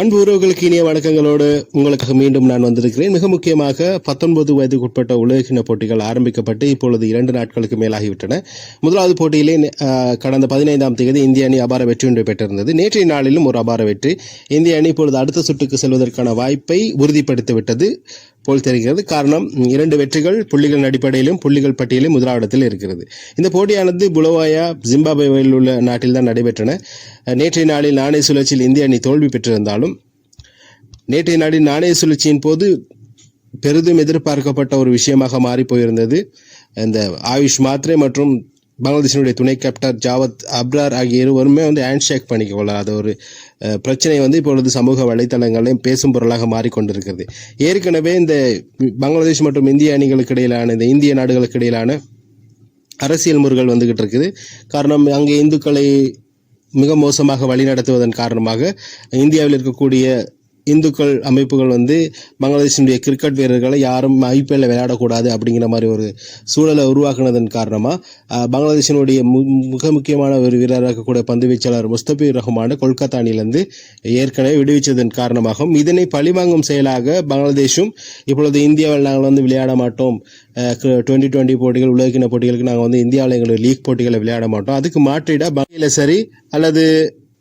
அன்பு உறவுகளுக்கு இனிய வணக்கங்களோடு உங்களுக்காக மீண்டும் நான் வந்திருக்கிறேன். மிக முக்கியமாக பத்தொன்பது வயதுக்குட்பட்ட உலகின போட்டிகள் ஆரம்பிக்கப்பட்டு இப்பொழுது இரண்டு நாட்களுக்கு மேலாகிவிட்டன. முதலாவது போட்டியிலே கடந்த பதினைந்தாம் தேதி இந்திய அணி அபார வெற்றி ஒன்றை பெற்றிருந்தது. நேற்றைய நாளிலும் ஒரு அபார வெற்றி. இந்திய அணி இப்பொழுது அடுத்த சுற்றுக்கு செல்வதற்கான வாய்ப்பை உறுதிப்படுத்திவிட்டது. போல் தெரிகிறது காரணம் இரண்டு வெற்றிகள் புள்ளிகள் அடிப்படையிலும் புள்ளிகள் பட்டியலும் முதலாவிடத்தில் இருக்கிறது. இந்த போட்டியானது புலவாயா ஜிம்பாப்வேயில் உள்ள நாட்டில் தான் நடைபெற்றன. நேற்றைய நாளில் நாணய சுழற்சியில் இந்திய அணி தோல்வி பெற்றிருந்தாலும் நேற்றைய நாளில் நாணய சுழற்சியின் போது பெரிதும் எதிர்பார்க்கப்பட்ட ஒரு விஷயமாக மாறி போயிருந்தது. இந்த ஆயுஷ் மாத்ரே மற்றும் பங்களாதேஷனுடைய துணை கேப்டன் ஜாவத் அப்ரார் ஆகிய இருவருமே வந்து ஹேண்ட் ஷேக் பண்ணிக்கொள்ள அது ஒரு பிரச்சனை வந்து இப்பொழுது சமூக வலைத்தளங்களையும் பேசும் பொருளாக மாறிக்கொண்டிருக்கிறது. ஏற்கனவே இந்த பங்களாதேஷ் மற்றும் இந்திய அணிகளுக்கு இடையிலான இந்த இந்திய நாடுகளுக்கு இடையிலான அரசியல் முறைகள் வந்துகிட்டு இருக்குது. காரணம் அங்கே இந்துக்களை மிக மோசமாக வழிநடத்துவதன் காரணமாக இந்தியாவில் இருக்கக்கூடிய இந்துக்கள் அமைப்புகள் வந்து பங்களாதேஷினுடைய கிரிக்கெட் வீரர்களை யாரும் ஐபிஎல்ல விளையாடக்கூடாது அப்படிங்கிற மாதிரி ஒரு சூழலை உருவாக்குனதன் காரணமாக பங்களாதேஷினுடைய மு மிக முக்கியமான ஒரு வீரராக இருக்கக்கூடிய பந்து வீச்சாளர் முஸ்தபிர் ரஹ்மான கொல்கத்தா அணியிலிருந்து ஏற்கனவே விடுவிச்சதன் காரணமாகவும் இதனை பழிவாங்கும் செயலாக பங்களாதேஷும் இப்பொழுது இந்தியாவில் நாங்கள் வந்து விளையாட மாட்டோம். டுவெண்ட்டி டுவெண்ட்டி போட்டிகள் உலகின போட்டிகளுக்கு நாங்கள் வந்து இந்தியாவில் எங்களுடைய லீக் போட்டிகளை விளையாட மாட்டோம். அதுக்கு மாற்றிட பங்கையில் சரி அல்லது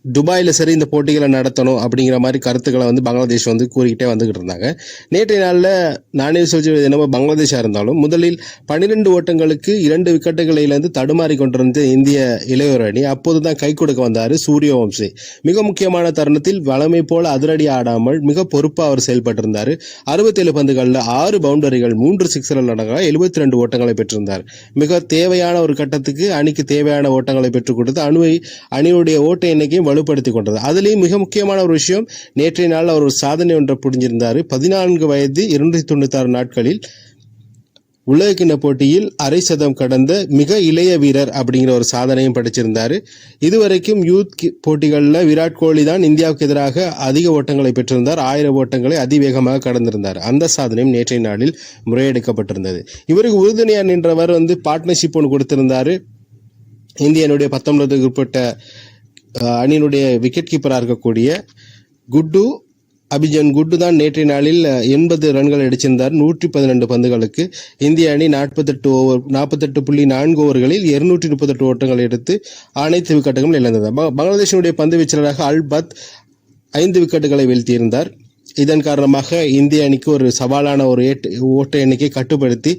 துபாயில் சரி இந்த போட்டிகளை நடத்தணும் அப்படிங்கிற மாதிரி கருத்துக்களை வந்து பங்களாதேஷ் வந்து கூறிக்கிட்டே வந்துகிட்டு இருந்தாங்க. நேற்றைய நாளில் நானே சுழற்சி என்னமோ பங்களாதேஷாக இருந்தாலும் முதலில் பன்னிரெண்டு ஓட்டங்களுக்கு இரண்டு விக்கெட்டுகளிலிருந்து தடுமாறி கொண்டிருந்த இந்திய இளையோர் அணி அப்போது தான் கை கொடுக்க வந்தார் சூரியவம்சி மிக முக்கியமான தருணத்தில் வளமை போல அதிரடி ஆடாமல் மிக பொறுப்பாக அவர் செயல்பட்டிருந்தார். அறுபத்தேழு பந்துகளில் ஆறு பவுண்டரிகள் மூன்று சிக்ஸர்கள் அடங்க எழுபத்தி ரெண்டு ஓட்டங்களை பெற்றிருந்தார். மிக தேவையான ஒரு கட்டத்துக்கு அணிக்கு தேவையான ஓட்டங்களை பெற்றுக் கொடுத்து அணுவை அணியுடைய ஓட்ட எண்ணிக்கையும் வலுப்படுத்தி கொண்டது அதுலேயும் மிக முக்கியமான ஒரு விஷயம் நேற்றைய நாள் அவர் ஒரு சாதனை ஒன்றை புரிஞ்சிருந்தார். பதினான்கு வயது இருநூற்றி தொண்ணூத்தாறு நாட்களில் உலகக்கிண்ண போட்டியில் அரை சதம் கடந்த மிக இளைய வீரர் அப்படிங்கிற ஒரு சாதனையும் படைச்சிருந்தார். இதுவரைக்கும் யூத் கி- போட்டிகளில் விராட் கோலி தான் இந்தியாவுக்கு எதிராக அதிக ஓட்டங்களை பெற்றிருந்தார். ஆயிரம் ஓட்டங்களை அதிவேகமாக கடந்திருந்தார். அந்த சாதனையும் நேற்றைய நாளில் முறையெடுக்கப்பட்டிருந்தது. இவருக்கு உறுதுணையாக நின்றவர் வந்து பார்ட்னர்ஷிப் ஒன்று கொடுத்திருந்தார். இந்தியனுடைய பத்தொன்பதுக்கு உட்பட்ட அணியினுடைய விக்கெட் கீப்பராக இருக்கக்கூடிய குட்டு அபிஜன் குட்டு தான் நேற்றைய நாளில் எண்பது ரன்கள் அடிச்சிருந்தார். நூற்றி பதினெண்டு பந்துகளுக்கு இந்திய அணி நாற்பத்தெட்டு ஓவர் நாற்பத்தெட்டு புள்ளி நான்கு ஓவர்களில் இருநூற்றி முப்பத்தெட்டு ஓட்டங்கள் எடுத்து அனைத்து விக்கெட்டுகளும் இழந்தது. பங்களாதேஷினுடைய பந்து வீச்சலராக அல்பத் ஐந்து விக்கெட்டுகளை வீழ்த்தியிருந்தார். இதன் காரணமாக இந்திய அணிக்கு ஒரு சவாலான ஒரு ஏட்டு ஓட்ட எண்ணிக்கை கட்டுப்படுத்தி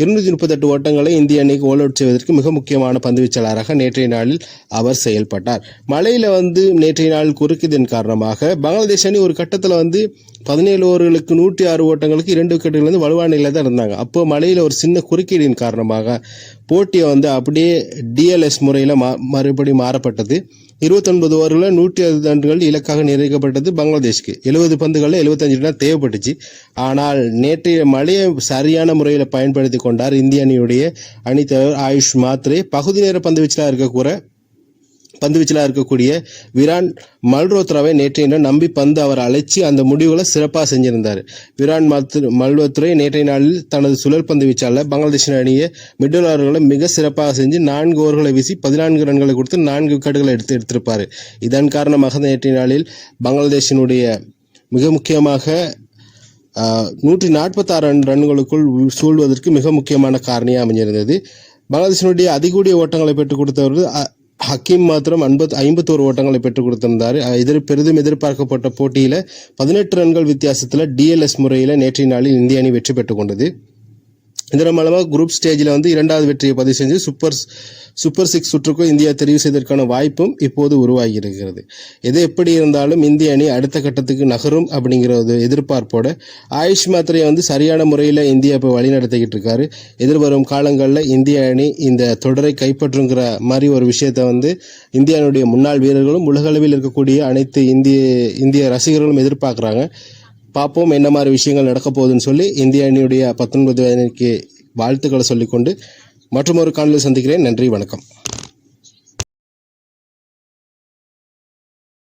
இருநூற்றி முப்பத்தெட்டு ஓட்டங்களை இந்திய அணிக்கு ஓல் அவுட் செய்வதற்கு மிக முக்கியமான பந்துவீச்சாளராக நேற்றைய நாளில் அவர் செயல்பட்டார். மழையில் வந்து நேற்றைய நாள் குறுக்கியதன் காரணமாக பங்களாதேஷ் அணி ஒரு கட்டத்தில் வந்து பதினேழு ஓவர்களுக்கு நூற்றி ஆறு ஓட்டங்களுக்கு இரண்டு விக்கெட்டுகள் வந்து வலுவான நிலையில் தான் இருந்தாங்க. அப்போ மழையில் ஒரு சின்ன குறுக்கீடின் காரணமாக போட்டியை வந்து அப்படியே டிஎல்எஸ் முறையில் மா மறுபடியும் மாறப்பட்டது. இருபத்தொன்பது ஓவரில் நூற்றி அறுபது ரன்கள் இலக்காக நிர்ணயிக்கப்பட்டது பங்களாதேஷ்க்கு. எழுபது பந்துகளில் எழுபத்தஞ்சு ரன் தேவைப்பட்டுச்சு. ஆனால் நேற்றைய மழையை சரியான முறையில் பயன்படுத்தி கொண்டார் இந்திய அணியுடைய அணித்தலைவர் ஆயுஷ் மாத்ரே. பகுதி நேர பந்து வீச்சலாக இருக்கக்கூட பந்து வீச்சிலாக இருக்கக்கூடிய விரான் மல்ரோத்ராவை நேற்றைய நாள் நம்பி பந்து அவர் அழைச்சி அந்த முடிவுகளை சிறப்பாக செஞ்சிருந்தார். விரான் மல்த் மல்ரோத்ரே நேற்றைய நாளில் தனது சுழல் பந்து வீச்சாளர் பங்களாதேஷ் அணியை மிடில் ஓவர்களை மிக சிறப்பாக செஞ்சு நான்கு ஓவர்களை வீசி பதினான்கு ரன்களை கொடுத்து நான்கு விக்கெட்டுகளை எடுத்து எடுத்திருப்பார். இதன் காரணமாக நேற்றைய நாளில் பங்களாதேஷினுடைய மிக முக்கியமாக நூற்றி நாற்பத்தாறு ரன் ரன்களுக்குள் சூழ்வதற்கு மிக முக்கியமான காரணியாக அமைஞ்சிருந்தது. பங்களாதேஷினுடைய அதிகூடிய ஓட்டங்களை பெற்றுக் கொடுத்தவர்கள் ஹக்கீம் மாத்திரம் ஐம்பத் ஐம்பத்தோரு ஓட்டங்களை பெற்றுக் கொடுத்திருந்தார். எதிர் பெரிதும் எதிர்பார்க்கப்பட்ட போட்டியில் பதினெட்டு ரன்கள் வித்தியாசத்தில் டிஎல்எஸ் முறையில் நேற்றைய நாளில் இந்திய அணி வெற்றி பெற்றுக் கொண்டது. இதன் மூலமாக குரூப் ஸ்டேஜில் வந்து இரண்டாவது வெற்றியை பதிவு செஞ்சு சூப்பர் சூப்பர் சிக்ஸ் சுற்றுக்கும் இந்தியா தெரிவு செய்வதற்கான வாய்ப்பும் இப்போது உருவாகி இருக்கிறது. எது எப்படி இருந்தாலும் இந்திய அணி அடுத்த கட்டத்துக்கு நகரும் அப்படிங்கிற ஒரு எதிர்பார்ப்போட ஆயுஷ் மாத்திரையை வந்து சரியான முறையில் இந்தியா இப்போ வழிநடத்திக்கிட்டு இருக்காரு. எதிர்வரும் காலங்களில் இந்திய அணி இந்த தொடரை கைப்பற்றுங்கிற மாதிரி ஒரு விஷயத்தை வந்து இந்தியாவுடைய முன்னாள் வீரர்களும் உலகளவில் இருக்கக்கூடிய அனைத்து இந்திய இந்திய ரசிகர்களும் எதிர்பார்க்குறாங்க. பார்ப்போம் என்ன மாதிரி விஷயங்கள் நடக்க போகுதுன்னு சொல்லி இந்திய அணியுடைய பத்தொன்பது வயதுக்கு வாழ்த்துக்களை சொல்லிக்கொண்டு மற்றும் ஒரு காணொலி சந்திக்கிறேன். நன்றி வணக்கம்.